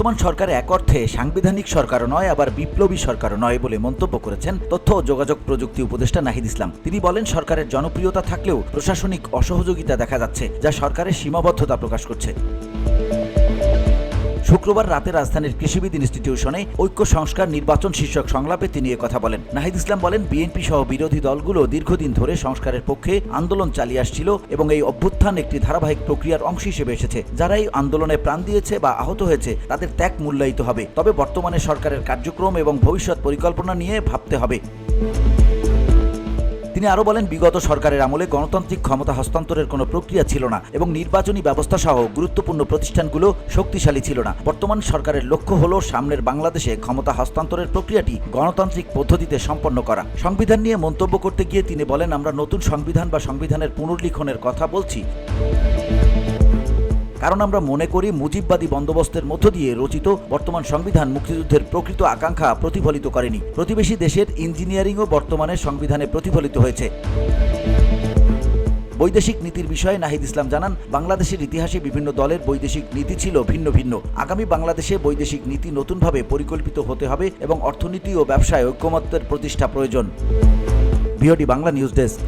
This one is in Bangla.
বর্তমান সরকার এক অর্থে সাংবিধানিক সরকারও নয়, আবার বিপ্লবী সরকারও নয় বলে মন্তব্য করেছেন তথ্য ও যোগাযোগ প্রযুক্তি উপদেষ্টা নাহিদ ইসলাম। তিনি বলেন, সরকারের জনপ্রিয়তা থাকলেও প্রশাসনিক অসহযোগিতা দেখা যাচ্ছে, যা সরকারের সীমাবদ্ধতা প্রকাশ করছে। শুক্রবার রাতে রাজধানীর কৃষিবিদ ইনস্টিটিউশনে ঐক্য সংস্কার নির্বাচন শীর্ষক সংলাপে তিনি কথা বলেন। নাহিদ ইসলাম বলেন, বিএনপি সহ বিরোধী দলগুলো দীর্ঘদিন ধরে সংস্কারের পক্ষে আন্দোলন চালিয়ে আসছিল এবং এই অভ্যুত্থান একটি ধারাবাহিক প্রক্রিয়ার অংশ হিসেবে এসেছে। যারা এই আন্দোলনে প্রাণ দিয়েছে বা আহত হয়েছে, তাদের ত্যাগ মূল্যায়িত হবে। তবে বর্তমানে সরকারের কার্যক্রম এবং ভবিষ্যৎ পরিকল্পনা নিয়ে ভাবতে হবে। তিনি আরও বলেন, বিগত সরকারের আমলে গণতান্ত্রিক ক্ষমতা হস্তান্তরের কোনো প্রক্রিয়া ছিল না এবং নির্বাচনী ব্যবস্থা সহ গুরুত্বপূর্ণ প্রতিষ্ঠানগুলো শক্তিশালী ছিল না। বর্তমান সরকারের লক্ষ্য হল সামনের বাংলাদেশে ক্ষমতা হস্তান্তরের প্রক্রিয়াটি গণতান্ত্রিক পদ্ধতিতে সম্পন্ন করা। সংবিধান নিয়ে মন্তব্য করতে গিয়ে তিনি বলেন, আমরা নতুন সংবিধান বা সংবিধানের পুনর্লিখনের কথা বলছি। কারণ আমরা মনে করি মুজিববাদী বন্দোবস্তের মধ্য দিয়ে রচিত বর্তমান সংবিধান মুক্তিযুদ্ধের প্রকৃত আকাঙ্ক্ষা প্রতিফলিত করেনি। প্রতিবেশী দেশের ইঞ্জিনিয়ারিংও বর্তমানে সংবিধানে প্রতিফলিত হয়েছে। বৈদেশিক নীতির বিষয়ে নাহিদ ইসলাম জানান, বাংলাদেশের ইতিহাসে বিভিন্ন দলের বৈদেশিক নীতি ছিল ভিন্ন ভিন্ন। আগামী বাংলাদেশে বৈদেশিক নীতি নতুনভাবে পরিকল্পিত হতে হবে এবং অর্থনীতি ও ব্যবসায় ঐক্যমত্যের প্রতিষ্ঠা প্রয়োজন। BOD Bangla news desk.